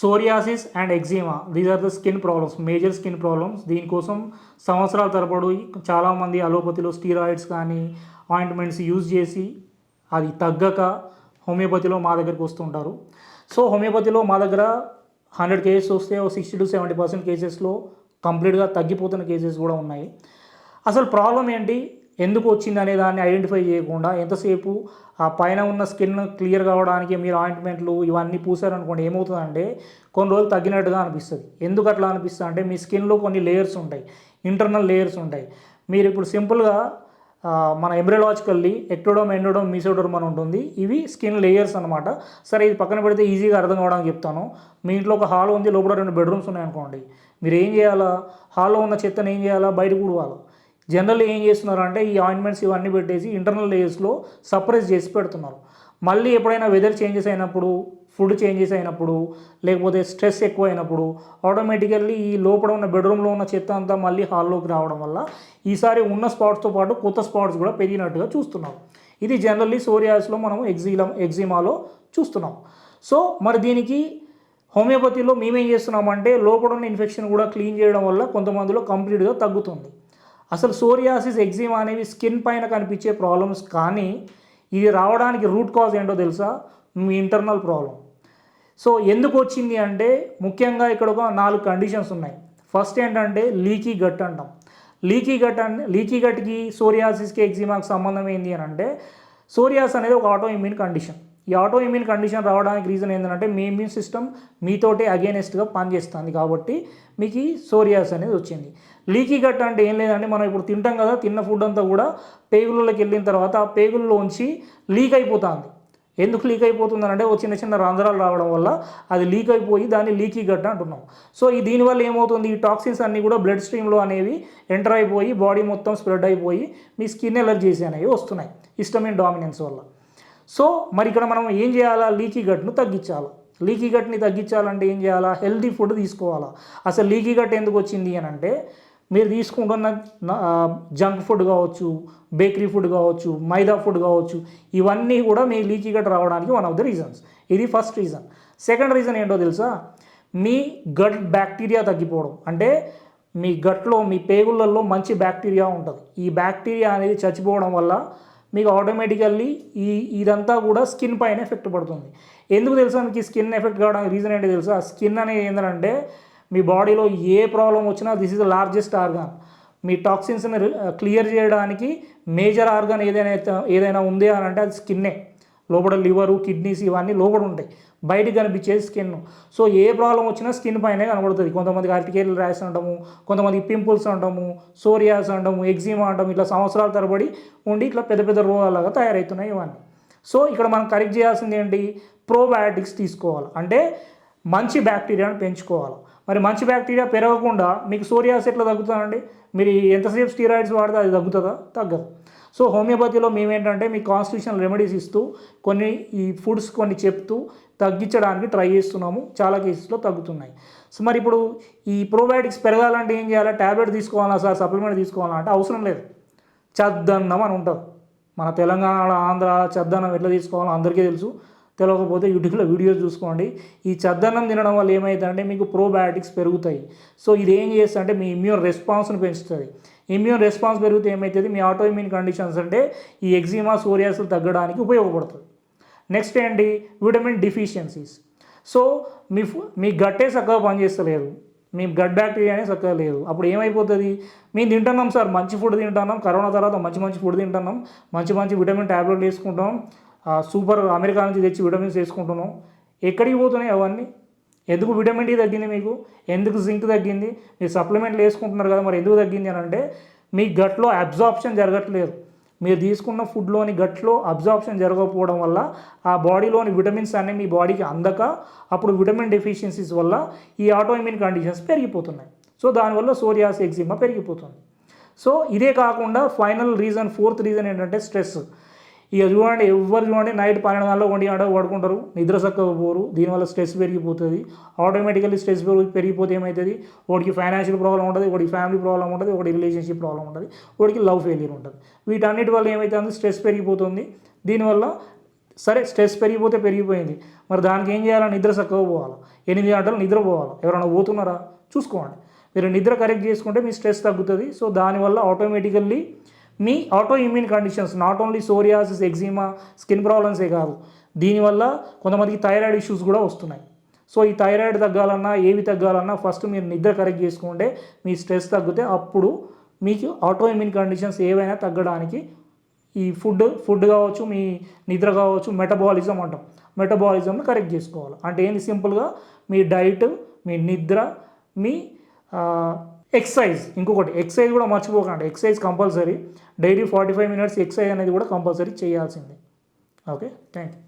Psoriasis and eczema these are the skin problems major skin problems దీనికోసం సంవత్సరాల తరబడి చాలామంది అలోపతిలో స్టీరాయిడ్స్ కానీ ఆయింట్మెంట్స్ యూజ్ చేసి అది తగ్గక హోమియోపతిలో మా దగ్గరికి వస్తుంటారు సో హోమియోపతిలో మా దగ్గర హండ్రెడ్ కేసెస్ వస్తే సిక్స్టీ టు సెవెంటీ పర్సెంట్ కేసెస్లో కంప్లీట్గా తగ్గిపోతున్న కేసెస్ కూడా ఉన్నాయి. అసలు ప్రాబ్లం ఏంటి? ఎందుకు వచ్చింది అనే దాన్ని ఐడెంటిఫై చేయకుండా ఎంతసేపు ఆ పైన ఉన్న స్కిన్ క్లియర్ కావడానికి మీరు ఆయింట్మెంట్లు ఇవన్నీ పూసారనుకోండి ఏమవుతుందంటే కొన్ని రోజులు తగ్గినట్టుగా అనిపిస్తుంది. ఎందుకు అట్లా అనిపిస్తుంది అంటే మీ స్కిన్లో కొన్ని లేయర్స్ ఉంటాయి ఇంటర్నల్ లేయర్స్ ఉంటాయి. మీరు ఇప్పుడు సింపుల్గా మన ఎంబ్రలాజికల్లీ ఎక్టోడోమ్ ఎండోడోమ్ మీసోడోమ్ అని ఉంటుంది. ఇవి స్కిన్ లేయర్స్ అనమాట సరే ఇది పక్కన పెడితే ఈజీగా అర్థం కావడానికి చెప్తాను. మీ ఇంట్లో ఒక హాల్ ఉంది లోపల రెండు బెడ్రూమ్స్ ఉన్నాయనుకోండి మీరు ఏం చేయాలా? హాల్లో ఉన్న చెత్తను ఏం చేయాలా? బయట కూడవాలా జనరల్ ఏం చేస్తున్నారు అంటే ఈ ఆయింట్మెంట్స్ ఇవన్నీ పెట్టేసి ఇంటర్నల్ లేయర్స్లో సప్రెస్ చేసి పెడుతున్నారు. మళ్ళీ ఎప్పుడైనా వెదర్ చేంజెస్ అయినప్పుడు ఫుడ్ చేంజెస్ అయినప్పుడు లేకపోతే స్ట్రెస్ ఎక్కువ అయినప్పుడు ఆటోమేటికల్లీ ఈ లోపల ఉన్న బెడ్రూమ్లో ఉన్న చెత్త అంతా మళ్ళీ హాల్లోకి రావడం వల్ల ఈసారి ఉన్న స్పాట్స్తో పాటు కొత్త స్పాట్స్ కూడా పెరిగినట్టుగా చూస్తున్నాం ఇది జనరల్లీ సోరియాస్లో మనం ఎగ్జిలం ఎగ్జిమాలో చూస్తున్నాం. సో మరి దీనికి హోమియోపతిలో మేమేం చేస్తున్నామంటే లోపల ఉన్న ఇన్ఫెక్షన్ కూడా క్లీన్ చేయడం వల్ల కొంతమందిలో కంప్లీట్గా తగ్గుతుంది. అసలు సోరియాసిస్ ఎగ్జిమా అనేవి స్కిన్ పైన కనిపించే ప్రాబ్లమ్స్ కానీ ఇది రావడానికి రూట్ కాజ్ ఏంటో తెలుసా? మీ ఇంటర్నల్ ప్రాబ్లం సో ఎందుకు వచ్చింది అంటే ముఖ్యంగా ఇక్కడ ఒక నాలుగు కండిషన్స్ ఉన్నాయి. ఫస్ట్ ఏంటంటే లీకీ గట్ అంటాం. లీకీ గట్ అంటే లీకీ గట్కి సోరియాసిస్కి ఎగ్జిమాకి సంబంధం ఏంటి అని అంటే సోరియాస్ అనేది ఒక ఆటో ఇమ్యూన్ కండిషన్ ఈ ఆటో ఇమ్యూన్ కండిషన్ రావడానికి రీజన్ ఏంటంటే మీ ఇమ్యూన్ సిస్టమ్ మీతోటే అగేనెస్ట్గా పనిచేస్తుంది కాబట్టి మీకు ఈ సోరియాస్ అనేది వచ్చింది. లీకీ గట్ అంటే ఏం లేదంటే మనం ఇప్పుడు తింటాం కదా తిన్న ఫుడ్ అంతా కూడా పేగులలోకి వెళ్ళిన తర్వాత ఆ పేగుల్లోంచి లీక్ అయిపోతుంది. ఎందుకు లీక్ అయిపోతుంది అంటే ఓ చిన్న చిన్న రంధ్రాలు రావడం వల్ల అది లీక్ అయిపోయి దాన్ని లీకీ గట్ అంటున్నాం. సో ఈ దీనివల్ల ఏమవుతుంది? ఈ టాక్సిన్స్ అన్నీ కూడా బ్లడ్ స్ట్రీమ్లో అనేవి ఎంటర్ అయిపోయి బాడీ మొత్తం స్ప్రెడ్ అయిపోయి మీ స్కిన్ ఎలర్జీస్ అనేవి వస్తున్నాయి. ఇస్టమిన్ డామినెన్స్ వల్ల. సో మరి ఇక్కడ మనం ఏం చేయాలా? లీకీ గట్ను తగ్గించాలి. లీకీ గట్ని తగ్గించాలంటే ఏం చేయాలా? హెల్దీ ఫుడ్ తీసుకోవాలా. అసలు లీకీ గట్ ఎందుకు వచ్చింది అని అంటే మీరు తీసుకుంటున్న జంక్ ఫుడ్ కావచ్చు బేకరీ ఫుడ్ కావచ్చు మైదా ఫుడ్ కావచ్చు ఇవన్నీ కూడా మీ లీకీ గట్ రావడానికి వన్ ఆఫ్ ద రీజన్స్. ఇది ఫస్ట్ రీజన్. సెకండ్ రీజన్ ఏంటో తెలుసా? మీ గట్ బ్యాక్టీరియా తగ్గిపోవడం. అంటే మీ గట్లో మీ పేగులలో మంచి బ్యాక్టీరియా ఉంటుంది. ఈ బ్యాక్టీరియా అనేది చచ్చిపోవడం వల్ల మీకు ఆటోమేటికల్లీ ఈ ఇదంతా కూడా స్కిన్ పైన ఎఫెక్ట్ పడుతుంది. ఎందుకు తెలుసా మీకు స్కిన్ ఎఫెక్ట్ కావడానికి రీజన్ ఏంటో తెలుసా? స్కిన్ అనేది ఏంటంటే మీ బాడీలో ఏ ప్రాబ్లం వచ్చినా this is the largest organ మీ టాక్సిన్స్ని క్లియర్ చేయడానికి మేజర్ ఆర్గాన్ ఏదైనా ఏదైనా ఉంది అని అంటే అది స్కిన్నే లోపల లివరు కిడ్నీస్ ఇవన్నీ లోపల ఉంటాయి. బయటికి కనిపించేది స్కిన్. సో ఏ ప్రాబ్లం వచ్చినా స్కిన్ పైనే కనబడుతుంది. కొంతమందికి అరటికేలు ర్యాష్ అంటాము కొంతమంది పింపుల్స్ అంటాము సోరియాస్ అంటాము ఎగ్జిమా అంటాము ఇట్లా సంవత్సరాల తరబడి ఉండి ఇట్లా పెద్ద పెద్ద రోగాలాగా తయారవుతున్నాయి ఇవన్నీ. సో ఇక్కడ మనం కరెక్ట్ చేయాల్సింది ఏంటి? ప్రోబయాటిక్స్ తీసుకోవాలి. అంటే మంచి బ్యాక్టీరియాను పెంచుకోవాలి. మరి మంచి బ్యాక్టీరియా పెరగకుండా మీకు సోరియాస్ ఎట్లా తగ్గుతుందండి మీరు ఎంతసేపు స్టీరాయిడ్స్ వాడితే అది తగ్గుతుందా? తగ్గదు. సో హోమియోపతిలో మేమేంటంటే మీ కాన్స్టిట్యూషనల్ రెమెడీస్ ఇస్తూ కొన్ని ఈ ఫుడ్స్ కొన్ని చెప్తూ తగ్గించడానికి ట్రై చేస్తున్నాము. చాలా కేసెస్లో తగ్గుతున్నాయి. సో మరి ఇప్పుడు ఈ ప్రోబయాటిక్స్ పెరగాలంటే ఏం చేయాలి? ట్యాబ్లెట్ తీసుకోవాలా సార్? సప్లిమెంట్ తీసుకోవాలా అంటే అవసరం లేదు. చద్దన్నం అని ఉంటుంది. మన తెలంగాణ ఆంధ్ర చద్దన్నం ఎట్లా తీసుకోవాలో అందరికీ తెలుసు. తెలియకపోతే యూట్యూబ్లో వీడియోస్ చూసుకోండి. ఈ చద్దన్నం తినడం వల్ల ఏమవుతుందంటే మీకు ప్రోబయాటిక్స్ పెరుగుతాయి. సో ఇది ఏం చేస్తుంది మీ ఇమ్యూన్ రెస్పాన్స్ని పెంచుతుంది. ఇమ్యూన్ రెస్పాన్స్ పెరిగితే ఏమవుతుంది మీ ఆటో ఇమ్యూన్ కండిషన్స్ అంటే ఈ ఎగ్జిమా సోరియాసులు తగ్గడానికి ఉపయోగపడుతుంది. నెక్స్ట్ ఏంటి? విటమిన్ డిఫిషియన్సీస్ సో మీ ఫు- మీ గట్టే చక్కగా పనిచేస్తలేదు. మీ గట్ బ్యాక్టీరియానే చక్కగా లేదు. అప్పుడు ఏమైపోతుంది? మేము తింటున్నాం సార్. మంచి ఫుడ్ తింటున్నాం. కరోనా తర్వాత మంచి మంచి ఫుడ్ తింటున్నాం. మంచి మంచి విటమిన్ ట్యాబ్లెట్లు వేసుకుంటాం సూపర్ అమెరికా నుంచి తెచ్చి విటమిన్స్ వేసుకుంటున్నాం. ఎక్కడికి పోతున్నాయి అవన్నీ? ఎందుకు విటమిన్ డి తగ్గింది మీకు? ఎందుకు జింక్ తగ్గింది? మీరు సప్లిమెంట్లు వేసుకుంటున్నారు కదా మరి ఎందుకు తగ్గింది అని అంటే మీ గట్లో అబ్జార్ప్షన్ జరగట్లేదు. మీరు తీసుకున్న ఫుడ్లోని గట్లో అబ్జార్ప్షన్ జరగకపోవడం వల్ల ఆ బాడీలోని విటమిన్స్ అన్నీ మీ బాడీకి అందక అప్పుడు విటమిన్ డెఫిషియన్సీస్ వల్ల ఈ ఆటోఇమ్యూన్ కండిషన్స్ పెరిగిపోతున్నాయి. సో దానివల్ల సోరియాస్ ఎగ్జిమా పెరిగిపోతుంది. సో ఇదే కాకుండా ఫైనల్ రీజన్ ఫోర్త్ రీజన్ ఏంటంటే స్ట్రెస్ ఇక చూడండి ఎవరు చూడండి నైట్ పన్నెండు గంటలకు ఒంటి గంటకు పడుకుంటారు. నిద్ర చక్కగా పోరు. దీనివల్ల స్ట్రెస్ పెరిగిపోతుంది. ఆటోమేటికల్లీ స్ట్రెస్ పెరిగిపోతే ఏమవుతుంది వాడికి ఫైనాన్షియల్ ప్రాబ్లం ఉంటుంది వాడికి ఫ్యామిలీ ప్రాబ్లం ఉంటుంది వాడి రిలేషన్షిప్ ప్రాబ్లం ఉంటుంది వాడికి లవ్ ఫెయిలియర్ ఉంటుంది. వీటన్నిటి వల్ల ఏమవుతుంది స్ట్రెస్ పెరిగిపోతుంది. దీనివల్ల సరే స్ట్రెస్ పెరిగిపోతే పెరిగిపోయింది. మరి దానికి ఏం చేయాలి? నిద్ర చక్కగా పోవాలి. ఎనిమిది గంటలు నిద్ర పోవాలి. ఎవరైనా పోతున్నారా? చూసుకోండి. మీరు నిద్ర కరెక్ట్ చేసుకుంటే మీ స్ట్రెస్ తగ్గుతుంది. సో దానివల్ల automatically me auto immune conditions not only psoriasis eczema skin ప్రాబ్లమ్సే కాదు. దీనివల్ల కొంతమందికి థైరాయిడ్ ఇష్యూస్ కూడా వస్తున్నాయి. సో ఈ థైరాయిడ్ తగ్గాలన్నా ఏవి తగ్గాలన్నా ఫస్ట్ మీరు నిద్ర కరెక్ట్ చేసుకుంటే మీ స్ట్రెస్ తగ్గితే అప్పుడు మీకు ఆటో ఇమ్యూన్ కండిషన్స్ ఏవైనా తగ్గడానికి ఈ ఫుడ్ ఫుడ్ కావచ్చు మీ నిద్ర కావచ్చు మెటబాలిజం అంటాం. మెటబాలిజంని కరెక్ట్ చేసుకోవాలి. అంటే ఏంది? సింపుల్గా మీ డైట్ మీ నిద్ర మీ ఎక్సైజ్ ఇంకొకటి ఎక్సైజ్ కూడా మర్చిపోకండి. Exercise compulsory daily forty five minutes exercise అనేది కూడా కంపల్సరీ చేయాల్సిందే. Okay thank you